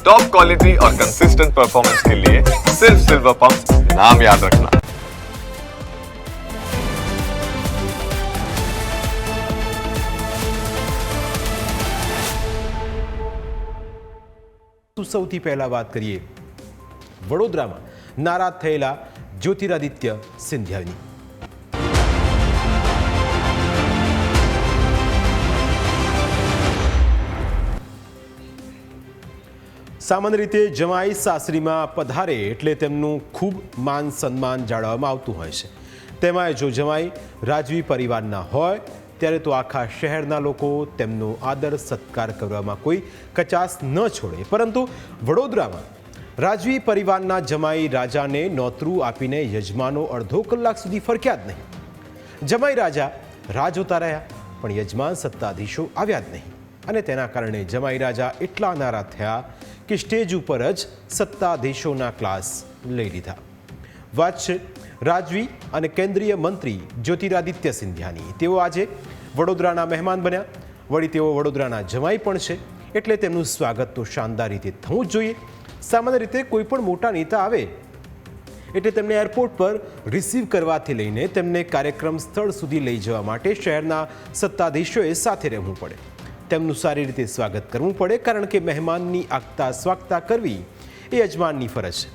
Top quality और consistent performance के लिए सिर्फ सिल्वर पंप नाम याद रखना તો સૌથી પહેલા વાત કરીએ વડોદરામાં નારાજ થયેલા જ્યોતિરાદિત્ય સિંધિયાની સામાન્ય રીતે જમાઈ સાસરીમાં પધારે એટલે તેમનું ખૂબ માન સન્માન જાળવવામાં આવતું હોય છે. તેમાં જો જમાઈ રાજવી પરિવારના હોય, ત્યારે તો આખા શહેરના લોકો તેમનો આદર સત્કાર કરવામાં કોઈ કચાસ ન છોડે. પરંતુ વડોદરામાં રાજવી પરિવારના જમાઈ રાજાને નોતરું આપીને યજમાનો અડધો કલાક સુધી ફરક્યા જ નહીં. જમાઈ રાજા રાહ જોતા રહ્યા પણ યજમાન સત્તાધીશો આવ્યા જ નહીં. અને તેના કારણે જમાઈ રાજા એટલા નારા થયા કે સ્ટેજ ઉપર જ સત્તાધીશોના ક્લાસ લઈ લીધા. વાત છે રાજવી અને કેન્દ્રીય મંત્રી જ્યોતિરાદિત્ય સિંધિયાની. તેઓ આજે વડોદરાના મહેમાન બન્યા. વળી તેઓ વડોદરાના જમાઈ પણ છે. એટલે તેમનું સ્વાગત તો શાનદાર રીતે થવું જ જોઈએ. સામાન્ય રીતે કોઈ પણ મોટા નેતા આવે, એટલે તેમને એરપોર્ટ પર રિસીવ કરવાથી લઈને તેમને કાર્યક્રમ સ્થળ સુધી લઈ જવા માટે શહેરના સત્તાધીશોએ સાથે રહેવું પડે. તેમનું સારી રીતે સ્વાગત કરવું પડે, કારણ કે મહેમાનની આગતા સ્વાગતા કરવી એ યજમાનની ફરજ છે.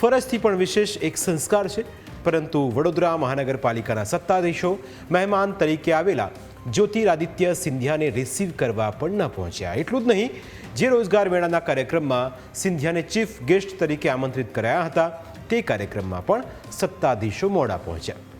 ફરજથી પણ વિશેષ એક સંસ્કાર છે, પરંતુ વડોદરા મહાનગરપાલિકાના સત્તાધીશો મહેમાન તરીકે આવેલા જ્યોતિરાદિત્ય સિંધિયાને રિસીવ કરવા પણ ન પહોંચ્યા. એટલું જ નહીં, જે રોજગાર મેળાના કાર્યક્રમમાં સિંધિયાને ચીફ ગેસ્ટ તરીકે આમંત્રિત કરાયા હતા, તે કાર્યક્રમમાં પણ સત્તાધીશો મોડા પહોંચ્યા.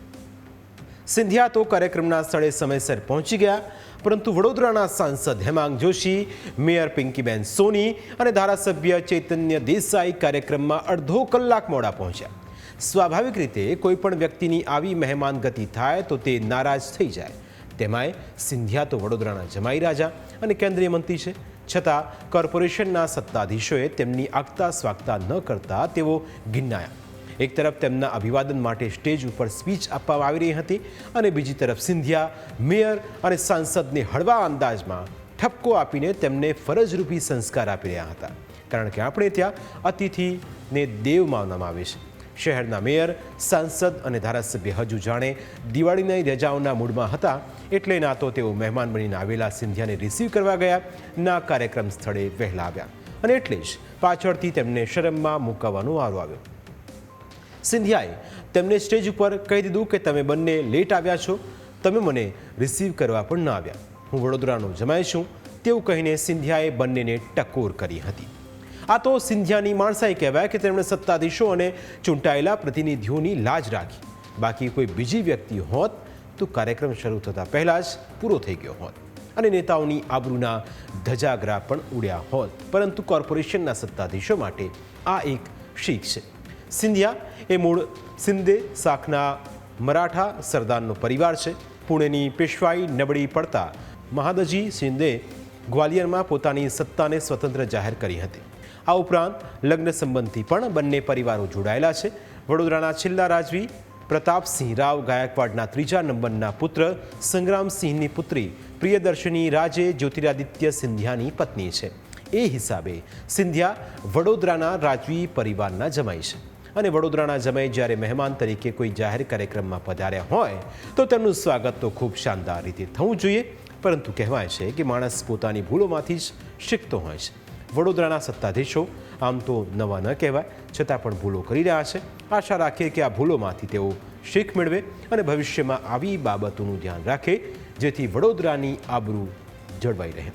સિંધિયા તો કાર્યક્રમના સ્થળે સમયસર પહોંચી ગયા, પરંતુ વડોદરાના સાંસદ હેમાંગ જોશી, મેયર પિંકીબેન સોની અને ધારાસભ્ય ચૈતન્ય દેસાઈ કાર્યક્રમમાં અડધો કલાક મોડા પહોંચ્યા. સ્વાભાવિક રીતે કોઈપણ વ્યક્તિની આવી મહેમાન ગતિ થાય તો તે નારાજ થઈ જાય. તેમાંય સિંધિયા તો વડોદરાના જમાઈ રાજા અને કેન્દ્રીય મંત્રી છે. છતાં કોર્પોરેશનના સત્તાધીશોએ તેમની આગતા સ્વાગતા ન કરતા તેઓ ગિન્નાયા એક તરફ તેમના અભિવાદન માટે સ્ટેજ ઉપર સ્પીચ આપવામાં આવી રહી હતી અને બીજી તરફ સિંધિયા, મેયર અને સાંસદને હળવા અંદાજમાં ઠપકો આપીને તેમને ફરજરૂપી સંસ્કાર આપી રહ્યા હતા. કારણ કે આપણે ત્યાં અતિથિને દેવ માનવામાં આવે છે. શહેરના મેયર, સાંસદ અને ધારાસભ્ય હજુ જાણે દિવાળીની રજાઓના મૂડમાં હતા એટલે ના તો તેઓ મહેમાન બનીને આવેલા સિંધિયાને રિસીવ કરવા ગયા, ના કાર્યક્રમ સ્થળે વહેલા આવ્યા. અને એટલે જ પાછળથી તેમને શરમમાં મૂકવાનો વારો આવ્યો. સિંધિયાએ તેમને સ્ટેજ ઉપર કહી દીધું કે તમે બંને લેટ આવ્યા છો. તમે મને રિસીવ કરવા પણ ન આવ્યા. હું વડોદરાનો જમાય છું. તેવું કહીને સિંધિયાએ બંનેને ટકોર કરી હતી. આ તો સિંધિયાની માણસાઈ કહેવાય કે તેમણે સત્તાધીશો અને ચૂંટાયેલા પ્રતિનિધિઓની લાજ રાખી. બાકી કોઈ બીજી વ્યક્તિ હોત તો કાર્યક્રમ શરૂ થતાં પહેલાં જ પૂરો થઈ ગયો હોત. અને નેતાઓની આબરૂના ધજાગરા પણ ઉડ્યા હોત. પરંતુ કોર્પોરેશનના સત્તાધીશો માટે આ એક શીખ છે. સિંધિયા એ મૂળ સિંધે શાખના મરાઠા સરદારનો પરિવાર છે. પુણેની પેશવાઈ નબળી પડતા મહાદજી શિંદે ગ્વાલિયરમાં પોતાની સત્તાને સ્વતંત્ર જાહેર કરી હતી. આ ઉપરાંત લગ્ન સંબંધથી પણ બંને પરિવારો જોડાયેલા છે. વડોદરાના છેલ્લા રાજવી પ્રતાપસિંહ રાવ ગાયકવાડના ત્રીજા નંબરના પુત્ર સંગ્રામસિંહની પુત્રી પ્રિયદર્શિની રાજે જ્યોતિરાદિત્ય સિંધિયાની પત્ની છે. એ હિસાબે સિંધિયા વડોદરાના રાજવી પરિવારના જમાઈ છે. અને વડોદરાના જમય જ્યારે મહેમાન તરીકે કોઈ જાહેર કાર્યક્રમમાં પધાર્યા હોય, તો તેમનું સ્વાગત તો ખૂબ શાનદાર રીતે થવું જોઈએ. પરંતુ કહેવાય છે કે માણસ પોતાની ભૂલોમાંથી જ શીખતો હોય છે. વડોદરાના સત્તાધીશો આમ તો નવા ન કહેવાય, છતાં પણ ભૂલો કરી રહ્યા છે. આશા રાખીએ કે આ ભૂલોમાંથી તેઓ શીખ મેળવે અને ભવિષ્યમાં આવી બાબતોનું ધ્યાન રાખે, જેથી વડોદરાની આબરૂ જળવાઈ રહે.